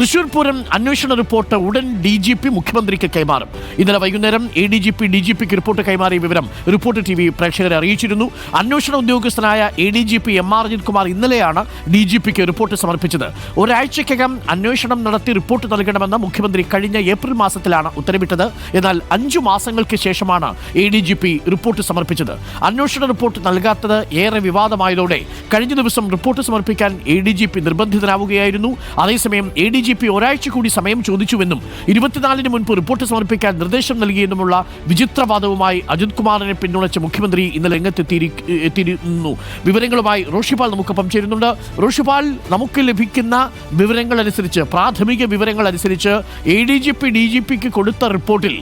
തൃശൂർ പൂരം അന്വേഷണ റിപ്പോർട്ട് ഉടൻ D G P മുഖ്യമന്ത്രിക്ക് കൈമാറും. ഇന്നലെ വൈകുന്നേരം A D G P D G pick report കൈമാറിയ വിവരം റിപ്പോർട്ട് ടി വി പ്രേക്ഷകരെ അറിയിച്ചിരുന്നു. അന്വേഷണ ഉദ്യോഗസ്ഥനായ A D G P M R Ajith Kumar ഇന്നലെയാണ് ഡി ജി പിക്ക് റിപ്പോർട്ട് സമർപ്പിച്ചത്. ഒരാഴ്ചയ്ക്കകം അന്വേഷണം നടത്തി റിപ്പോർട്ട് നൽകണമെന്ന് മുഖ്യമന്ത്രി കഴിഞ്ഞ ഏപ്രിൽ മാസത്തിലാണ് ഉത്തരവിട്ടത്. എന്നാൽ അഞ്ചു മാസങ്ങൾക്ക് ശേഷമാണ് A D G P report സമർപ്പിച്ചത്. അന്വേഷണ റിപ്പോർട്ട് നൽകാത്തത് ഏറെ വിവാദമായതോടെ കഴിഞ്ഞ ദിവസം റിപ്പോർട്ട് സമർപ്പിക്കാൻ എ ഡി ജി പി നിർബന്ധിതനാവുകയായിരുന്നു. അതേസമയം എ ഡി ജി പി ഒരാഴ്ച കൂടി സമയം ചോദിച്ചുവെന്നും ഇരുപത്തിനാലിന് മുൻപ് റിപ്പോർട്ട് സമർപ്പിക്കാൻ നിർദ്ദേശം നൽകിയെന്നുമുള്ള വിചിത്രവാദവുമായി അജിത് കുമാറിനെ പിന്തുണച്ച മുഖ്യമന്ത്രി ഇന്നലെ രംഗത്തെത്തിയിരി എത്തിയിരുന്നു. വിവരങ്ങളുമായി റോഷിപാൽ നമുക്കൊപ്പം ചേരുന്നുണ്ട്. റോഷിപാൽ നമുക്ക് ലഭിക്കുന്ന വിവരങ്ങൾ അനുസരിച്ച് പ്രാഥമിക വിവരങ്ങൾ അനുസരിച്ച് A D G P D G പിക്ക് കൊടുത്ത റിപ്പോർട്ടിൽ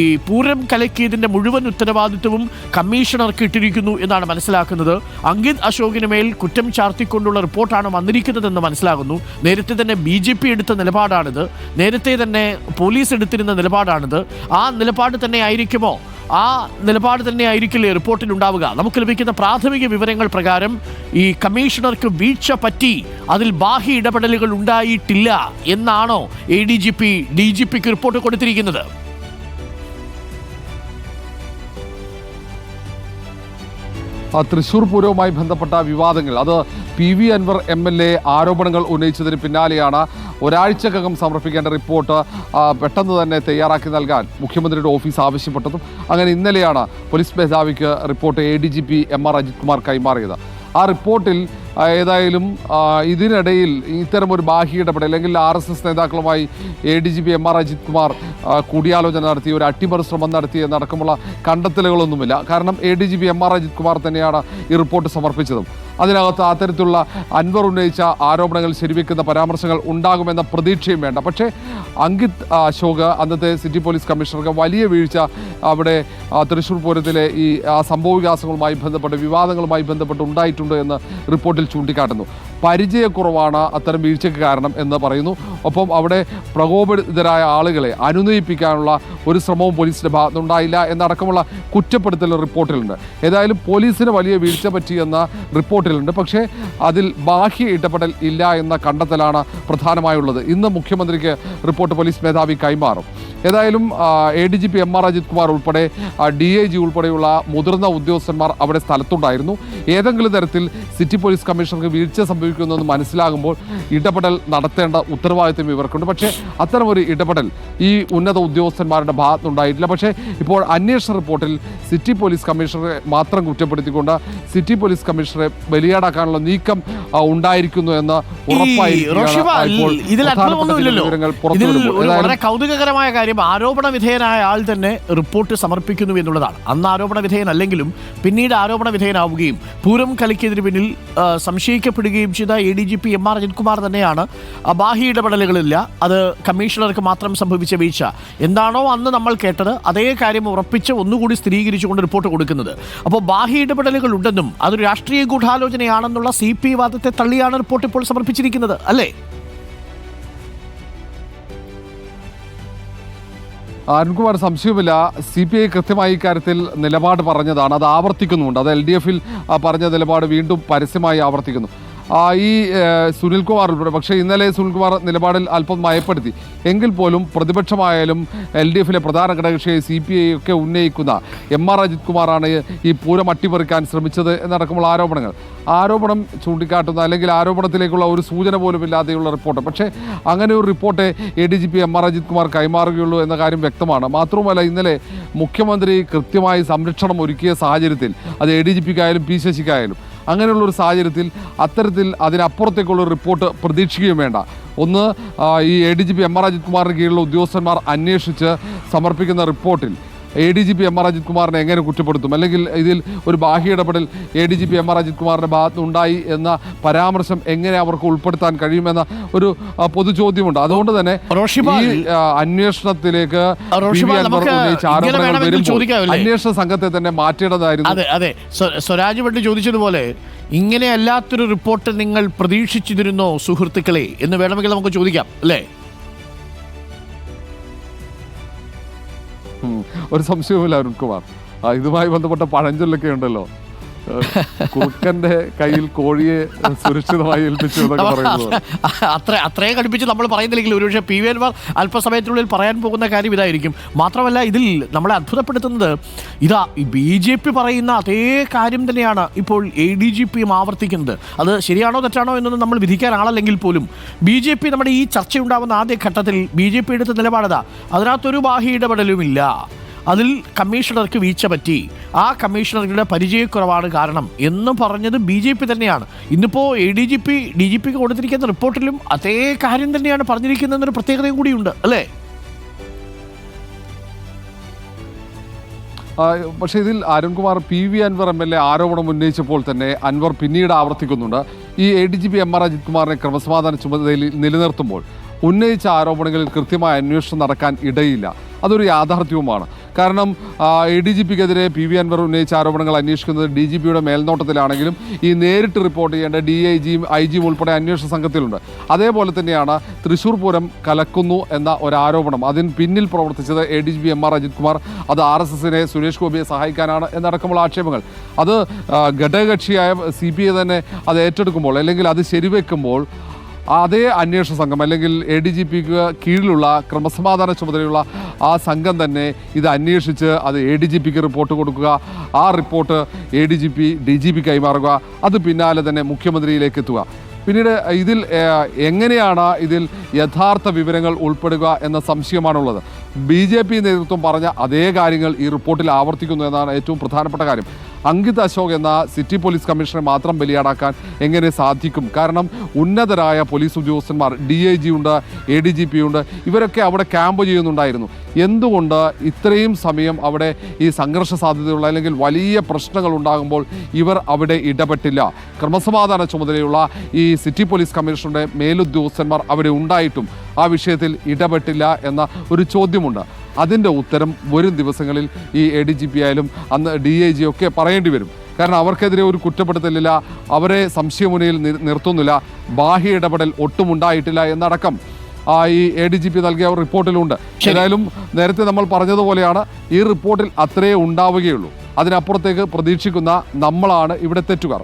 ഈ പൂരം കലക്കിയതിന്റെ മുഴുവൻ ഉത്തരവാദിത്വവും കമ്മീഷണർക്ക് ഇട്ടിരിക്കുന്നു എന്നാണ് മനസ്സിലാക്കുന്നത്. അങ്കിത് അശോകിന് മേൽ കുറ്റം ചാർത്തിക്കൊണ്ടുള്ള റിപ്പോർട്ടാണ് വന്നിരിക്കുന്നതെന്ന് മനസ്സിലാകുന്നു. നേരത്തെ തന്നെ ബി ജെ പി എടുത്ത നിലപാടാണിത്. നേരത്തെ തന്നെ പോലീസ് എടുത്തിരുന്ന നിലപാടാണിത്. ആ നിലപാട് തന്നെ ആയിരിക്കുമോ? ആ നിലപാട് തന്നെ ആയിരിക്കില്ലേ റിപ്പോർട്ടിൽ ഉണ്ടാവുക? നമുക്ക് ലഭിക്കുന്ന പ്രാഥമിക വിവരങ്ങൾ പ്രകാരം ഈ കമ്മീഷണർക്ക് വീഴ്ച പറ്റി അതിൽ ബാഹ്യ ഇടപെടലുകൾ ഉണ്ടായിട്ടില്ല എന്നാണോ A D G P D G pick report കൊടുത്തിരിക്കുന്നത്. തൃശൂർ പൂരവുമായി ബന്ധപ്പെട്ട വിവാദങ്ങൾ. അത് P V Anvar M L A ആരോപണങ്ങൾ ഉന്നയിച്ചതിന് പിന്നാലെയാണ് ഒരാഴ്ചക്കകം സമർപ്പിക്കേണ്ട റിപ്പോർട്ട് പെട്ടെന്ന് തന്നെ തയ്യാറാക്കി നൽകാൻ മുഖ്യമന്ത്രിയുടെ ഓഫീസ് ആവശ്യപ്പെട്ടതും അങ്ങനെ ഇന്നലെയാണ് പോലീസ് മേധാവിക്ക് report A D G P M R Ajith Kumar കൈമാറിയത്. ആ റിപ്പോർട്ടിൽ ഏതായാലും ഇതിനിടയിൽ ഇത്തരം ഒരു ബാഹ്യ ഇടപെടൽ അല്ലെങ്കിൽ ആർ എസ് എസ് നേതാക്കളുമായി A D G P M R Ajith Kumar കൂടിയാലോചന നടത്തി ഒരു അട്ടിമറി ശ്രമം നടത്തി എന്നടക്കമുള്ള കണ്ടെത്തലുകളൊന്നുമില്ല. കാരണം A D G P M R Ajith Kumar തന്നെയാണ് ഈ റിപ്പോർട്ട് സമർപ്പിച്ചതും. അതിനകത്ത് അത്തരത്തിലുള്ള അൻവർ ഉന്നയിച്ച ആരോപണങ്ങൾ ശരിവെക്കുന്ന പരാമർശങ്ങൾ ഉണ്ടാകുമെന്ന പ്രതീക്ഷയും വേണ്ട. പക്ഷേ അങ്കിത് അശോക് അന്നത്തെ സിറ്റി പോലീസ് കമ്മീഷണർക്ക് വലിയ വീഴ്ച അവിടെ തൃശ്ശൂർ പൂരത്തിലെ ഈ സംഭവ സംഭവവികാസങ്ങളുമായി ബന്ധപ്പെട്ട് വിവാദങ്ങളുമായി ബന്ധപ്പെട്ട് ഉണ്ടായിട്ടുണ്ട് എന്ന് റിപ്പോർട്ടിൽ ചൂണ്ടിക്കാട്ടുന്നു. പരിചയക്കുറവാണ് അത്തരം വീഴ്ചയ്ക്ക് കാരണം എന്ന് പറയുന്നു. ഒപ്പം അവിടെ പ്രകോപിതരായ ആളുകളെ അനുനയിപ്പിക്കാനുള്ള ഒരു ശ്രമവും പോലീസിന്റെ ഭാഗത്തുനിന്നുണ്ടായില്ല എന്നടക്കമുള്ള കുറ്റപ്പെടുത്തൽ റിപ്പോർട്ടിലുണ്ട്. ഏതായാലും പോലീസിന് വലിയ വീഴ്ച പറ്റിയെന്ന റിപ്പോർട്ടിലുണ്ട്. പക്ഷേ അതിൽ ബാഹ്യ ഇടപെടൽ ഇല്ല എന്ന കണ്ടെത്തലാണ് പ്രധാനമായുള്ളത്. ഇന്ന് മുഖ്യമന്ത്രിക്ക് റിപ്പോർട്ട് പോലീസ് മേധാവി കൈമാറും. ഏതായാലും A D G P M R Ajith Kumar ഉൾപ്പെടെ ഡി ഐ ജി ഉൾപ്പെടെയുള്ള മുതിർന്ന ഉദ്യോഗസ്ഥന്മാർ അവിടെ സ്ഥലത്തുണ്ടായിരുന്നു. ഏതെങ്കിലും തരത്തിൽ സിറ്റി പോലീസ് കമ്മീഷണർക്ക് വീഴ്ച സംഭവിക്കുന്നതെന്ന് മനസ്സിലാകുമ്പോൾ ഇടപെടൽ നടത്തേണ്ട ഉത്തരവാദിത്വം ഇവർക്കുണ്ട്. പക്ഷേ അത്തരമൊരു ഇടപെടൽ ഈ ഉന്നത ഉദ്യോഗസ്ഥന്മാരുടെ ഭാഗത്തുണ്ടായിട്ടില്ല പക്ഷേ ഇപ്പോൾ അന്വേഷണ റിപ്പോർട്ടിൽ സിറ്റി പോലീസ് കമ്മീഷണറെ മാത്രം കുറ്റപ്പെടുത്തിക്കൊണ്ട് സിറ്റി പോലീസ് കമ്മീഷണറെ ബലിയാടാക്കാനുള്ള നീക്കം ഉണ്ടായിരിക്കുന്നു എന്ന് ഉറപ്പായി ഇതിൽ വളരെ കൗതുകകരമായ കാര്യം ആരോപണ വിധേയനായ ആൾ തന്നെ റിപ്പോർട്ട് സമർപ്പിക്കുന്നു എന്നുള്ളതാണ്. അന്ന് ആരോപണ വിധേയനല്ലെങ്കിലും പിന്നീട് ആരോപണ വിധേയനാവുകയും പൂരം കലക്കിയതിന് പിന്നിൽ സംശയിക്കപ്പെടുകയും ചെയ്ത A D G P M R Ajithkumar തന്നെയാണ് ബാഹ്യ ഇടപെടലുകളില്ല. അത് കമ്മീഷണർക്ക് മാത്രം സംഭവിച്ച വീഴ്ച. എന്താണോ അന്ന് നമ്മൾ കേട്ടത് അതേ കാര്യം ഉറപ്പിച്ച് ഒന്നുകൂടി സ്ഥിരീകരിച്ചുകൊണ്ട് റിപ്പോർട്ട് കൊടുക്കുന്നത്. അപ്പോൾ ബാഹ്യ ഇടപെടലുകൾ ഉണ്ടെന്നും അതൊരു രാഷ്ട്രീയ ഗൂഢാലോചനയാണെന്നുള്ള സി പി വാദത്തെ തള്ളിയാണ് റിപ്പോർട്ട് ഇപ്പോൾ സമർപ്പിച്ചിരിക്കുന്നത് അല്ലേ? അരുൺകുമാർ സംശയമില്ല സി പി ഐ കൃത്യമായി ഇക്കാര്യത്തിൽ നിലപാട് പറഞ്ഞതാണ്. അത് ആവർത്തിക്കുന്നുമുണ്ട്. അത് എൽ ഡി എഫിൽ പറഞ്ഞ നിലപാട് വീണ്ടും പരസ്യമായി ആവർത്തിക്കുന്നു. ഈ സുനിൽ സുനിൽകുമാർ പക്ഷേ ഇന്നലെ സുനിൽകുമാർ നിലപാടിൽ അല്പം മയപ്പെടുത്തി എങ്കിൽ പോലും പ്രതിപക്ഷമായാലും എൽ ഡി എഫിലെ പ്രധാന ഘടകക്ഷിയെ സി പി ഐ ഒക്കെ ഉന്നയിക്കുന്ന എം ആർ അജിത് കുമാറാണ് ഈ പൂരം അട്ടിമറിക്കാൻ ശ്രമിച്ചത് എന്നടക്കമുള്ള ആരോപണങ്ങൾ. ആരോപണം ചൂണ്ടിക്കാട്ടുന്ന അല്ലെങ്കിൽ ആരോപണത്തിലേക്കുള്ള ഒരു സൂചന പോലും ഇല്ലാതെയുള്ള റിപ്പോർട്ട്. പക്ഷേ അങ്ങനെ ഒരു report A D G P M R Ajith Kumar കൈമാറുകയുള്ളൂ എന്ന കാര്യം വ്യക്തമാണ്. മാത്രവുമല്ല ഇന്നലെ മുഖ്യമന്ത്രി കൃത്യമായി സംരക്ഷണം ഒരുക്കിയ സാഹചര്യത്തിൽ അത് എ ഡി ജി പിക്കായാലും പി ശശിക്കായാലും അങ്ങനെയുള്ള ഒരു സാഹചര്യത്തിൽ അത്തരത്തിൽ അതിനപ്പുറത്തേക്കുള്ള റിപ്പോർട്ട് പ്രതീക്ഷിക്കുകയും വേണ്ട. ഒന്ന് ഈ A D G P M R Ajith കുമാറിന് കീഴിലുള്ള ഉദ്യോഗസ്ഥന്മാർ അന്വേഷിച്ച് സമർപ്പിക്കുന്ന റിപ്പോർട്ടിൽ A D G P M R Ajith കുമാറിനെ എങ്ങനെ കുറ്റപ്പെടുത്തും? അല്ലെങ്കിൽ ഇതിൽ ഒരു ബാഹ്യ ഇടപെടൽ A D G P M R Ajith കുമാറിന്റെ ഭാഗത്ത് ഉണ്ടായി എന്ന പരാമർശം എങ്ങനെ അവർക്ക് ഉൾപ്പെടുത്താൻ കഴിയുമെന്ന ഒരു പൊതു ചോദ്യമുണ്ട്. അതുകൊണ്ട് തന്നെ ഈ അന്വേഷണത്തിലേക്ക് ഉന്നയിച്ച ആരോപണങ്ങൾ വരുമ്പോൾ അന്വേഷണ സംഘത്തെ തന്നെ മാറ്റേണ്ടതായിരുന്നു. അതെ അതെ. സ്വരാജ് പണ്ട് ചോദിച്ചതുപോലെ ഇങ്ങനെയല്ലാത്തൊരു റിപ്പോർട്ട് നിങ്ങൾ പ്രതീക്ഷിച്ചിരുന്നോ സുഹൃത്തുക്കളെ? എന്ന് വേണമെങ്കിൽ നമുക്ക് ചോദിക്കാം അല്ലേ? ഒരു സംശയവുമില്ല അരുൺകുമാർ. ഇതുമായി ബന്ധപ്പെട്ട പഴഞ്ചൊല്ലൊക്കെ ഉണ്ടല്ലോ. കുറുക്കന്റെ കയ്യിൽ കോഴിയെ സുരക്ഷിതമായി ഏൽപ്പിച്ചു എന്നൊക്കെ പറയുന്നത്. അത്ര അത്രയും കടുപ്പിച്ച് നമ്മൾ പറയുന്നില്ലെങ്കിൽ ഒരുപക്ഷെ പി വി എൻമാർ അല്പസമയത്തിനുള്ളിൽ പറയാൻ പോകുന്ന കാര്യം ഇതായിരിക്കും. മാത്രമല്ല ഇതിൽ നമ്മളെ അത്ഭുതപ്പെടുത്തുന്നത് ഇതാ ബി ജെ പി പറയുന്ന അതേ കാര്യം തന്നെയാണ് ഇപ്പോൾ എ ഡി ജി പിയും ആവർത്തിക്കുന്നത്. അത് ശരിയാണോ തെറ്റാണോ എന്നൊന്നും നമ്മൾ വിധിക്കാൻ ആളല്ലെങ്കിൽ പോലും. ബി ജെ പി നമ്മുടെ ഈ ചർച്ചയുണ്ടാവുന്ന ആദ്യ ഘട്ടത്തിൽ ബി ജെ പി എടുത്ത നിലപാടതാ അതിനകത്തൊരു ബാഹ്യ ഇടപെടലുമില്ല. അതിൽ കമ്മീഷണർക്ക് വീഴ്ച പറ്റി. ആ കമ്മീഷണറുടെ പരിചയക്കുറവാണ് കാരണം. എന്ന് പറഞ്ഞത് ബി ജെ പി തന്നെയാണ്. ഇന്നിപ്പോൾ A D G P D G പിക്ക് കൊടുത്തിരിക്കുന്ന റിപ്പോർട്ടിലും അതേ കാര്യം തന്നെയാണ് പറഞ്ഞിരിക്കുന്നതെന്നൊരു പ്രത്യേകതയും കൂടിയുണ്ട്. അല്ലേ? പക്ഷേ ഇതിൽ Arunkumar P V Anvar M L A ആരോപണം ഉന്നയിച്ചപ്പോൾ തന്നെ അൻവർ പിന്നീട് ആവർത്തിക്കുന്നുണ്ട്. ഈ A D G P M R Ajith കുമാറിനെ ക്രമസമാധാന ചുമതലയിൽ നിലനിർത്തുമ്പോൾ ഉന്നയിച്ച ആരോപണങ്ങളിൽ കൃത്യമായ അന്വേഷണം നടക്കാൻ ഇടയില്ല. അതൊരു യാഥാർത്ഥ്യവുമാണ്. കാരണം എ ഡി ജി പിക്കെതിരെ പി വി അൻവർ ഉന്നയിച്ച ആരോപണങ്ങൾ അന്വേഷിക്കുന്നത് ഡി ജി പിയുടെ മേൽനോട്ടത്തിലാണെങ്കിലും ഈ നേരിട്ട് റിപ്പോർട്ട് ചെയ്യേണ്ട ഡി ഐ ജിയും ഐ ജിയും ഉൾപ്പെടെ അന്വേഷണ സംഘത്തിലുണ്ട്. അതേപോലെ തന്നെയാണ് തൃശ്ശൂർ പൂരം കലക്കുന്നു എന്ന ഒരു ആരോപണം അതിന് പിന്നിൽ പ്രവർത്തിച്ചത് A D G P M R Ajith Kumar. അത് ആർ എസ് എസിനെ സുരേഷ് ഗോപിയെ സഹായിക്കാനാണ് എന്നടക്കമുള്ള ആക്ഷേപങ്ങൾ. അത് ഘടകകക്ഷിയായ സി പി ഐ തന്നെ അത് ഏറ്റെടുക്കുമ്പോൾ അല്ലെങ്കിൽ അത് ശരിവെക്കുമ്പോൾ അതേ അന്വേഷണ സംഘം അല്ലെങ്കിൽ എ ഡി ജി പിക്ക് കീഴിലുള്ള ക്രമസമാധാന ചുമതലയുള്ള ആ സംഘം തന്നെ ഇത് അന്വേഷിച്ച് അത് എ ഡി ജി പിക്ക് റിപ്പോർട്ട് കൊടുക്കുക. ആ report A D G P D G P കൈമാറുക. അത് പിന്നാലെ തന്നെ മുഖ്യമന്ത്രിയിലേക്ക് എത്തുക. പിന്നീട് ഇതിൽ എങ്ങനെയാണ് ഇതിൽ യഥാർത്ഥ വിവരങ്ങൾ ഉൾപ്പെടുക എന്ന സംശയമാണുള്ളത്. ബി ജെ പി നേതൃത്വം പറഞ്ഞ അതേ കാര്യങ്ങൾ ഈ റിപ്പോർട്ടിൽ ആവർത്തിക്കുന്നു എന്നാണ് ഏറ്റവും പ്രധാനപ്പെട്ട കാര്യം. അങ്കിത് അശോക് എന്ന സിറ്റി പോലീസ് കമ്മീഷണറെ മാത്രം ബലിയാടാക്കാൻ എങ്ങനെ സാധിക്കും? കാരണം ഉന്നതരായ പോലീസ് ഉദ്യോഗസ്ഥന്മാർ ഡി ഐ ജി ഉണ്ട് എ ഡി ജി പി ഉണ്ട് ഇവരൊക്കെ അവിടെ ക്യാമ്പ് ചെയ്യുന്നുണ്ടായിരുന്നു. എന്തുകൊണ്ട് ഇത്രയും സമയം അവിടെ ഈ സംഘർഷ സാധ്യതയുള്ള അല്ലെങ്കിൽ വലിയ പ്രശ്നങ്ങൾ ഉണ്ടാകുമ്പോൾ ഇവർ അവിടെ ഇടപെട്ടില്ല? ക്രമസമാധാന ചുമതലയുള്ള ഈ സിറ്റി പോലീസ് കമ്മീഷണറുടെ മേലുദ്യോഗസ്ഥന്മാർ അവിടെ ഉണ്ടായിട്ടും ആ വിഷയത്തിൽ ഇടപെട്ടില്ല എന്ന ഒരു ചോദ്യമുണ്ട്. അതിന്റെ ഉത്തരം വരും ദിവസങ്ങളിൽ ഈ എ ഡി ജി പി ആയാലും അന്ന് ഡി ഐ ജി ഒക്കെ പറയേണ്ടി വരും. കാരണം അവർക്കെതിരെ ഒരു കുറ്റപ്പെടുത്തലില്ല അവരെ സംശയമുനയിൽ നിർ- നിർത്തുന്നില്ല ബാഹ്യ ഇടപെടൽ ഒട്ടും ഉണ്ടായിട്ടില്ല എന്നടക്കം. ഈ എ ഡി ജി പി നൽകിയ റിപ്പോർട്ടിലുണ്ട്. ഏതായാലും നേരത്തെ നമ്മൾ പറഞ്ഞതുപോലെയാണ് ഈ റിപ്പോർട്ടിൽ അത്രയേ ഉണ്ടാവുകയുള്ളൂ. അതിനപ്പുറത്തേക്ക് പ്രതീക്ഷിക്കുന്ന നമ്മളാണ് ഇവിടെ തെറ്റുകാർ.